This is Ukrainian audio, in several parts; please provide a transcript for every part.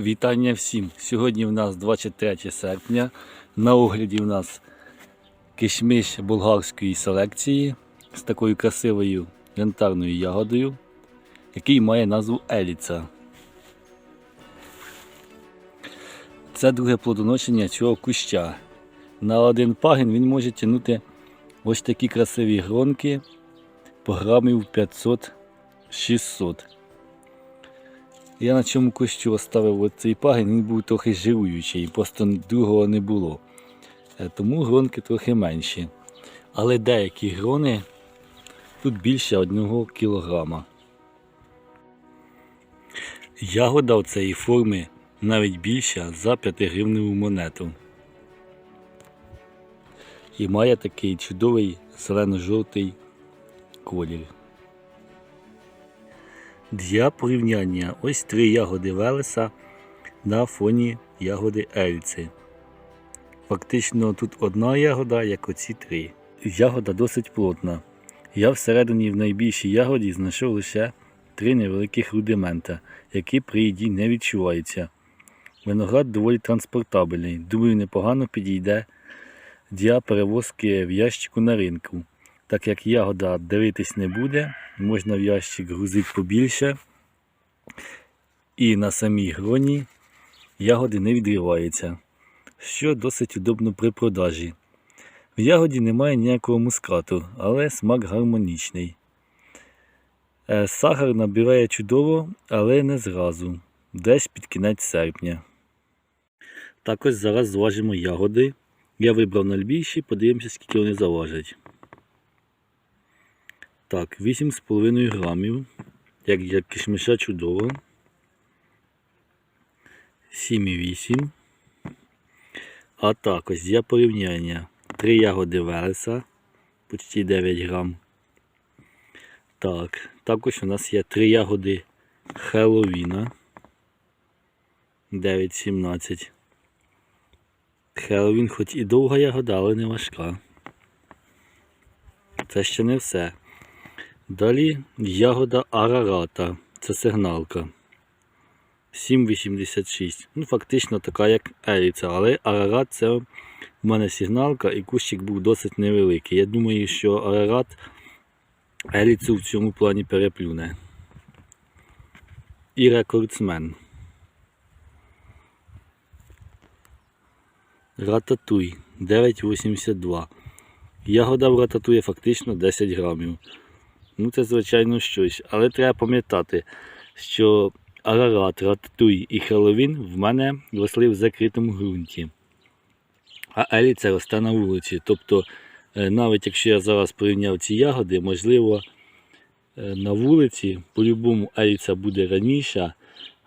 Вітання всім! Сьогодні в нас 23 серпня. На огляді в нас кишмиш болгарської селекції з такою красивою янтарною ягодою, який має назву Еліца. Це друге плодоношення цього куща. На один пагін він може тягнути ось такі красиві гронки по грамів 500-600. Я на цьому кущу оставив оцей пагін, він був трохи жируючий, просто другого не було. Е, Тому гронки трохи менші. Але деякі грони тут більше 1 кілограма. Ягода у цієї форми навіть більша за 5 гривневу монету. І має такий чудовий зелено-жовтий колір. Для порівняння ось три ягоди Велеса на фоні ягоди Ельци. Фактично тут одна ягода, як оці три. Ягода досить плотна. Я всередині в найбільшій ягоді знайшов лише три невеликих рудимента, які при їді не відчуваються. Виноград доволі транспортабельний, думаю, непогано підійде для перевозки в ящику на ринку. Так як ягода дивитись не буде, можна в ящик грузити побільше. І на самій гроні ягоди не відриваються, що досить удобно при продажі. В ягоді немає ніякого мускату, але смак гармонічний. Е, Сахар набирає чудово, але не зразу, десь під кінець серпня. Також зараз зважимо ягоди. Я вибрав найбільші, подивимося, скільки вони заважать. Так, 8,5 грамів, як для кишмиша чудово. 7,8. А також для порівняння 3 ягоди Велеса, почти 9 грам. Так, також у нас є 3 ягоди Хеллоуіна 9,17. Хеллоуін хоч і довга ягода, але не важка. Це ще не все. Далі ягода Арарата. Це сигналка. 7,86. Ну, фактично така, як Еліця, але Арарат це в мене сигналка і кущик був досить невеликий. Я думаю, що Арарат Еліцю в цьому плані переплюне. І рекордсмен. Рататуй 9,82. Ягода в рататує фактично 10 грамів. Ну, це, звичайно, щось. Але треба пам'ятати, що арарат, рататуй і хеловін в мене росли в закритому ґрунті. А еліця росте на вулиці. Тобто, е, навіть якщо я зараз порівняв ці ягоди, можливо, е, на вулиці по-любому еліця буде раніше,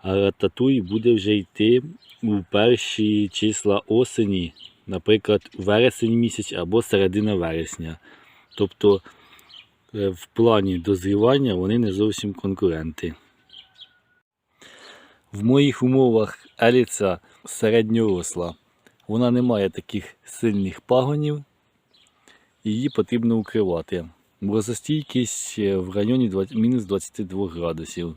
а рататуй буде вже йти у перші числа осені, наприклад, вересень місяць або середина вересня. Тобто в плані дозрівання вони не зовсім конкуренти. В моїх умовах еліця середньоросла. Вона не має таких сильних пагонів, її потрібно укривати. Морозостійкість е, в районі 20 мінус 22 градусів.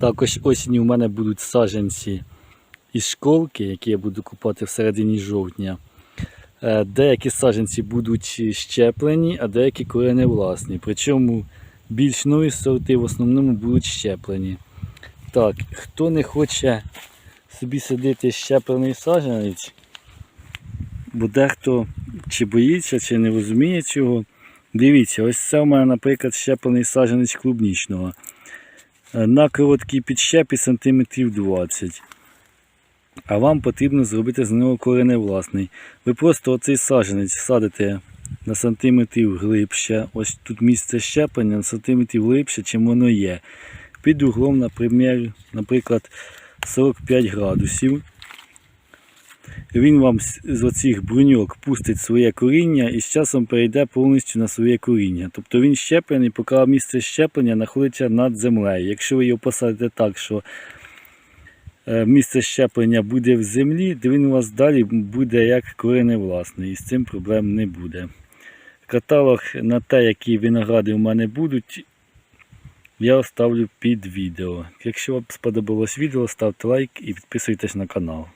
Також осінню в мене будуть саджанці із школки, які я буду купати в середині жовтня. Е, Деякі саджанці будуть щеплені, а деякі кореневласні. Причому більш нові сорти в основному будуть щеплені. Так, хто не хоче собі садити щеплений саджанець, бо дехто чи боїться, чи не розуміє цього. Дивіться, ось це у мене, наприклад, щеплений саджанець клубнічного. Е, На короткій підщепі сантиметрів 20. А вам потрібно зробити з нього кореневласний. Ви просто оцей саджанець садите на сантиметрів глибше. Ось тут місце щеплення на сантиметрів глибше, чим воно є. Під углом, наприклад, наприклад 45 градусів. Він вам з- оцих бруньок пустить своє коріння і з часом перейде повністю на своє коріння. Тобто він щеплений, поки місце щеплення знаходиться над землею. Якщо ви його посадите так, що місце щеплення буде в землі, то він у вас далі буде як кореневласний, і з цим проблем не буде. Каталог на те, які виногради у мене будуть, я оставлю під відео. Якщо вам сподобалось відео, ставте лайк і підписуйтесь на канал.